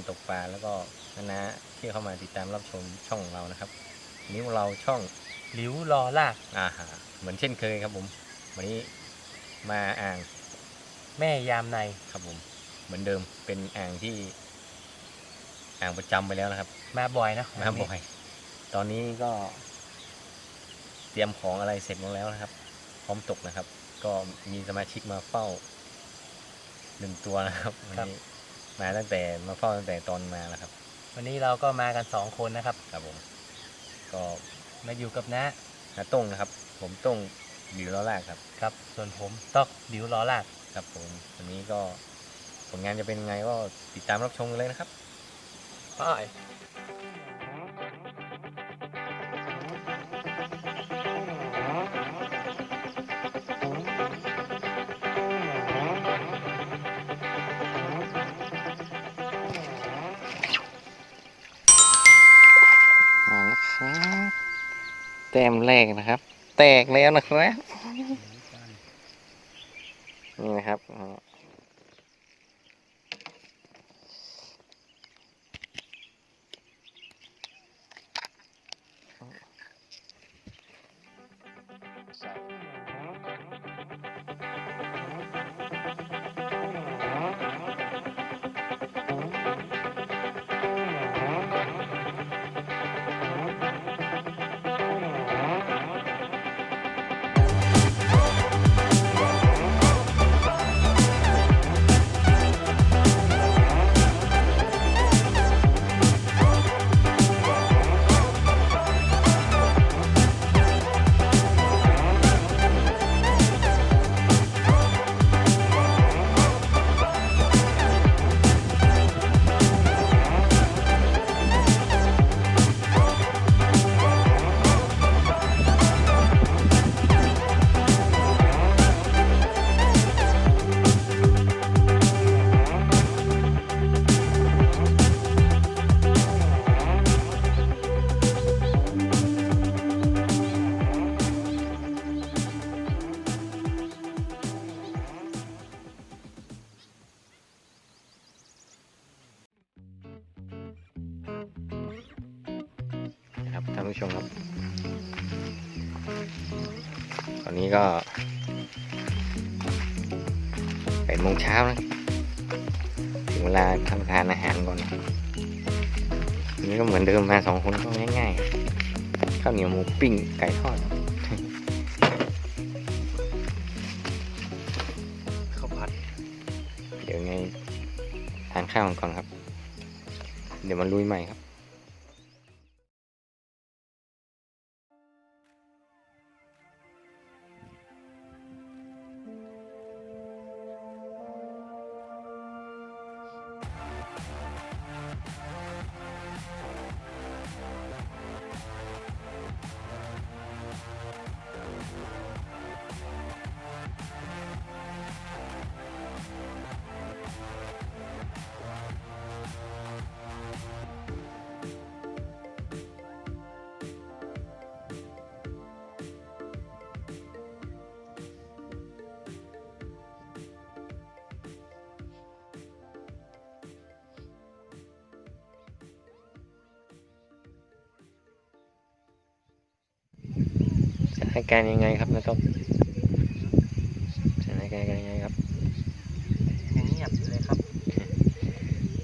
การตกปลาแล้วก็นะที่เข้ามาติดตามรับชมช่องของเรานะครับวันนี้พวกเราช่องหลิวรอลากอาหารเหมือนเช่นเคยครับผม วันนี้มาอ่างแม่ยามในครับผม เหมือนเดิมเป็นอ่างที่ อ่างประจำไปแล้วนะครับ มาบ่อยนะมาบ่อย ตอนนี้ก็ เตรียมของอะไรเสร็จหมดแล้วนะครับ พร้อมตกนะครับ ก็มีสมาชิกมาเฝ้าหนึ่งตัวนะครับวันนี้ มาตั้งแต่มาเฝ้าตั้งแต่ตอนมาแล้วครับ วันนี้เราก็มากันสองคนนะครับ ครับผม ก็มาอยู่กับน้านาต้งนะครับ ผมต้งบิวล้อลากครับ ครับ ส่วนผมตอกหลิวรอลากครับผมวันนี้ก็ผลงานจะเป็นยังไงก็ติดตามรับชมกันเลยนะครับไปมา แต้มแรกนะครับ แตกแล้วนะครับ ปดโมงเช้านะถึงเวลาทำทานอาหารก่อนอันนี้ก็เหมือนเดิมมาสองคนก็ง่ายๆข้าวเหนียวหมูปิ้งไก่ทอดข้าวผัด เดี๋ยวไงทานข้าวกันก่อนครับ เดี๋ยวมันลุยใหม่ครับ สถานการณ์ยังไงครับนะต้องสถานการณ์ยังไงครับยังเงียบอยู่เลยครับ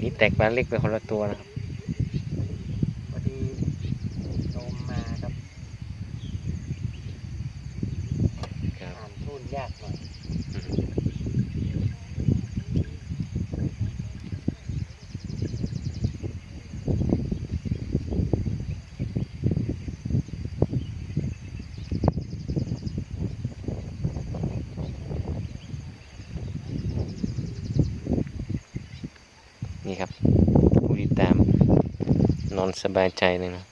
นี่แตกปลาเล็กไปคนละตัวนะครับพอดีโดมมาครับครับอ่านทุ่นยากหน่อย นี่ครับ ผู้ติดตาม นอน สบายใจเลยนะ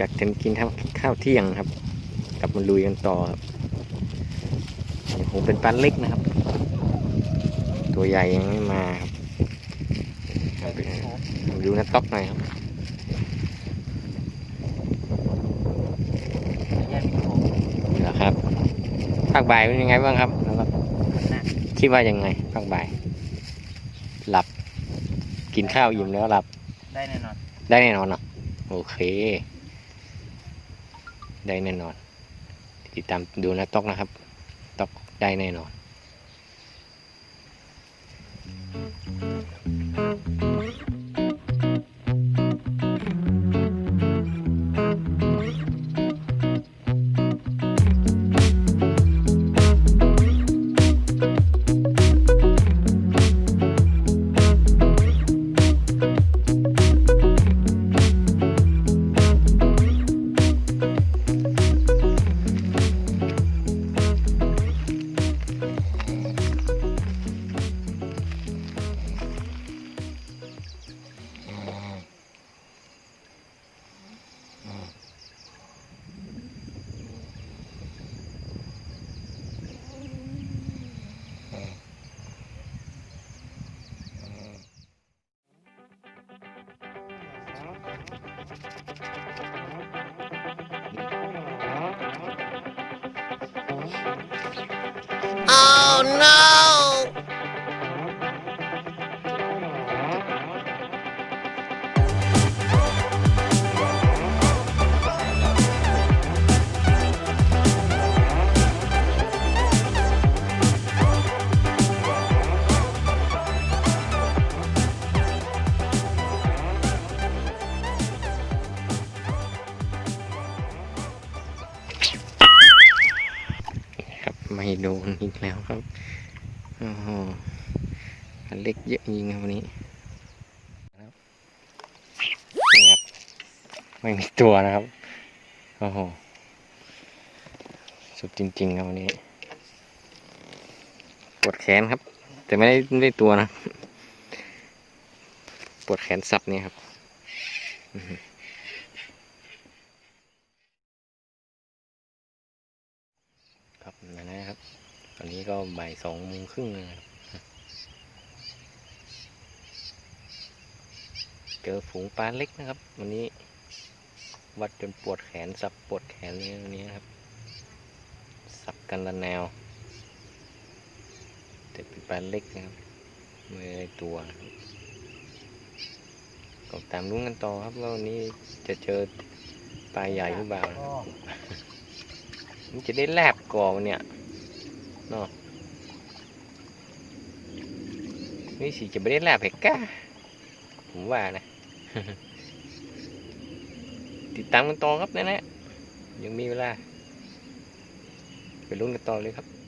จากกันกินทำข้าวเที่ยงครับ กลับมาลุยกันต่อครับยังคงเป็นปลาเล็กนะครับ ตัวใหญ่ยังไม่มาครับเอาไปดูน้าต๊อกหน่อยครับแยกเป็นของเหรอครับภาคบ่ายเป็นยังไงบ้างครับแล้วก็หนักคิดว่ายังไงภาคบ่าย หลับกินข้าวอิ่มแล้วหลับได้แน่นอน ได้แน่นอนเนาะโอเค ได้แน่นอน ติดตามดูนะต๊อกนะครับต๊อกได้แน่นอน ไม่โดนอีกแล้วครับโอ้โหอันเล็กเยอะจริงครับวันนี้ครับนี่ครับไม่มีตัวนะครับโอ้โหสุดจริงๆครับวันนี้ปวดแขนครับ แต่ไม่ได้ไม่ได้ตัวนะ ปวดแขนสับเนี่ยครับอื้อหือ ครับนั่นนะครับ ตอนนี้ก็บ่ายสองโมงครึ่งนะครับเจอฝูงปลาเล็กนะครับ วันนี้ วัดจนปวดแขนสับปวดแขนเลยวันนี้ครับ สับกันละแนวแต่เป็นปลาเล็กนะครับไม่ได้ตัวก็ตามรุ้นกันต่อครับว่าวันนี้จะเจอปลาใหญ่หรือเปล่า มันจะได้แลบก่อนเนี่ยเนาะนี่สิจะไม่ได้แลบเหรก้าผมว่านะ ติดตามกันต่อครับนะนะยังมีเวลา ไปลุ้นกันต่อเลยครับ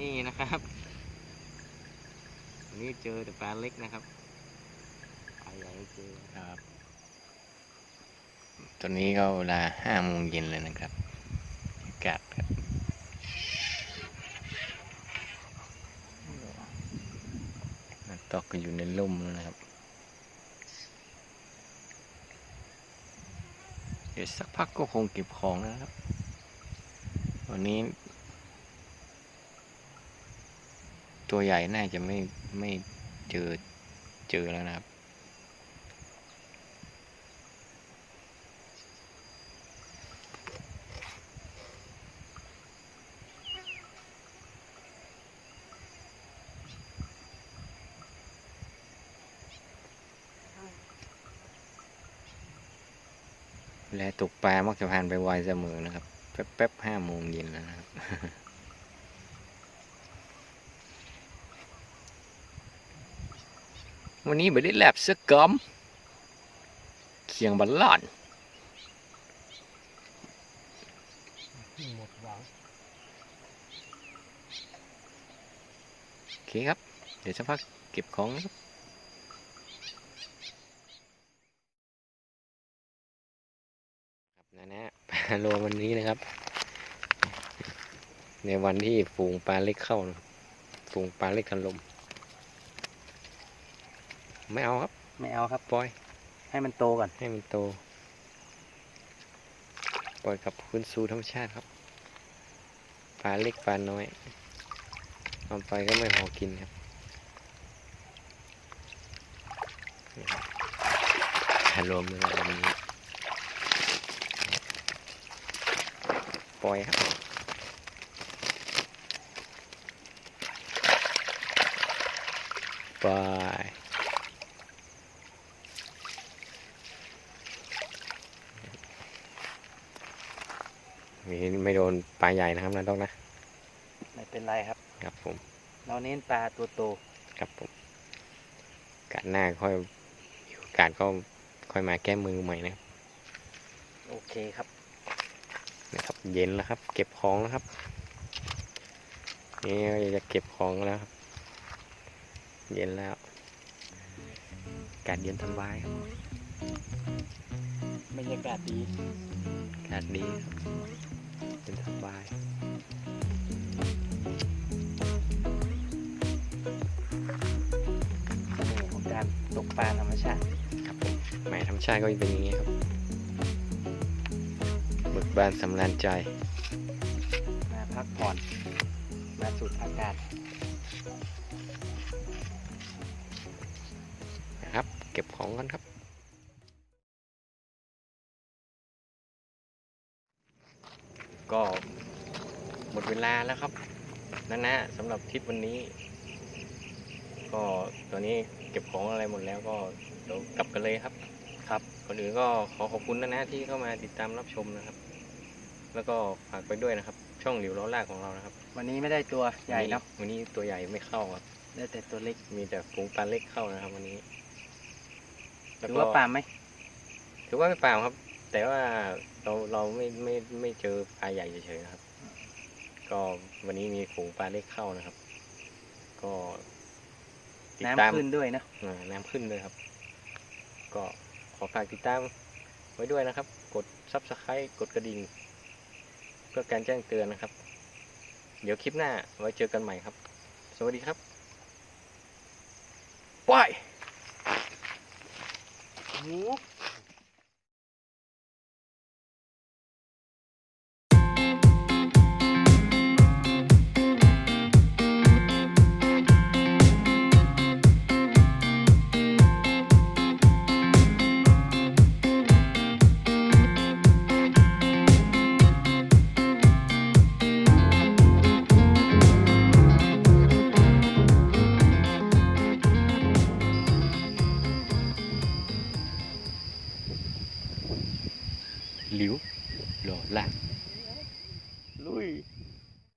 นี่นะครับวันนี้เจอแต่ปลาเล็กนะครับปลาใหญ่เจอครับตอนนี้ก็เวลาห้าโมงเย็นเลยนะครับอากาศครับนักตอกก็อยู่ในร่มนะครับ เดี๋ยวสักพักก็คงเก็บของนะครับ วันนี้ ตัวใหญ่น่าจะไม่ไม่เจอเจอแล้วนะครับ และตกปลามักจะผ่านไปไวเสมอนะครับ แป๊บๆห้าโมงเย็นแล้วนะครับ วันนี้ไม่ได้แลบสักกอมเคียงบัลลอนหมดหวังโอเคครับ เดี๋ยวสักพักเก็บของนะครับนะนะปลาโลวันนี้นะครับ ในวันที่ฝูงปลาเล็กเข้า ฝูงปลาเล็กทันลม ไม่เอาครับ ไม่เอาครับ ปล่อย ให้มันโตก่อน ให้มันโต ปล่อยกับคืนสู่ธรรมชาติครับ ปลาเล็กปลาน้อยเอาไปก็ไม่พอกินครับนี่ครับอารมณ์เลยวันนี้ ปล่อยครับไปมีไม่โด นปลาใหญ่นะครับนะต้องนะ ไม่เป็นไรครับ ครับผม เราเน้นปลาตัวโต ครับผมการหน้าค่อยมีโอกาสก็ค่อยมาแก้มือใหม่นะครับโอเคครับ นะครับ เย็นแล้วครับ เก็บของแล้วครับ นี่ก็จะเก็บของแล้วครับ เย็นแล้วอากาศเย็นสบายครับบรรยากาศดีอากาศดีครับ เย็นสบายเสน่ห์ของการตกปลาธรรมชาติครับผมหมายธรรมชาติก็เป็นอย่างนี้ครับเบิกบานสำราญใจ มาพักผ่อน มาสูดอากาศนะครับ เก็บของกันครับ ก็หมดเวลาแล้วครับนั่นนะสำหรับทริปวันนี้ ก็ตอนนี้เก็บของอะไรหมดแล้วก็เดี๋ยวกลับกันเลยครับ ครับก่อนอื่นก็ขอขอบคุณนะนะที่เข้ามาติดตามรับชมนะครับ แล้วก็ฝากไปด้วยนะครับ ช่องหลิวล้อลากของเรานะครับวันนี้ไม่ได้ตัวใหญ่เนาะวันนี้ตัวใหญ่ไม่เข้าครับได้แต่ตัวเล็กมีแต่ฝูงปลาเล็กเข้านะครับ วันนี้ถือว่าปลาไหมถือว่าไม่เปล่าครับ แต่ว่าเราเราไม่ไม่ไม่เจอปลาใหญ่เฉยๆนะครับ ก็วันนี้มีฝูงปลาเล็กเข้านะครับ ก็ติดตามน้ำขึ้นด้วยนะอ่าน้ำขึ้นเลยครับ ก็ขอฝากติดตามไว้ด้วยนะครับ กด subscribe กดกระดิ่ง เพื่อการแจ้งเตือนนะครับ เดี๋ยวคลิปหน้าไว้เจอกันใหม่ครับ สวัสดีครับว้ายห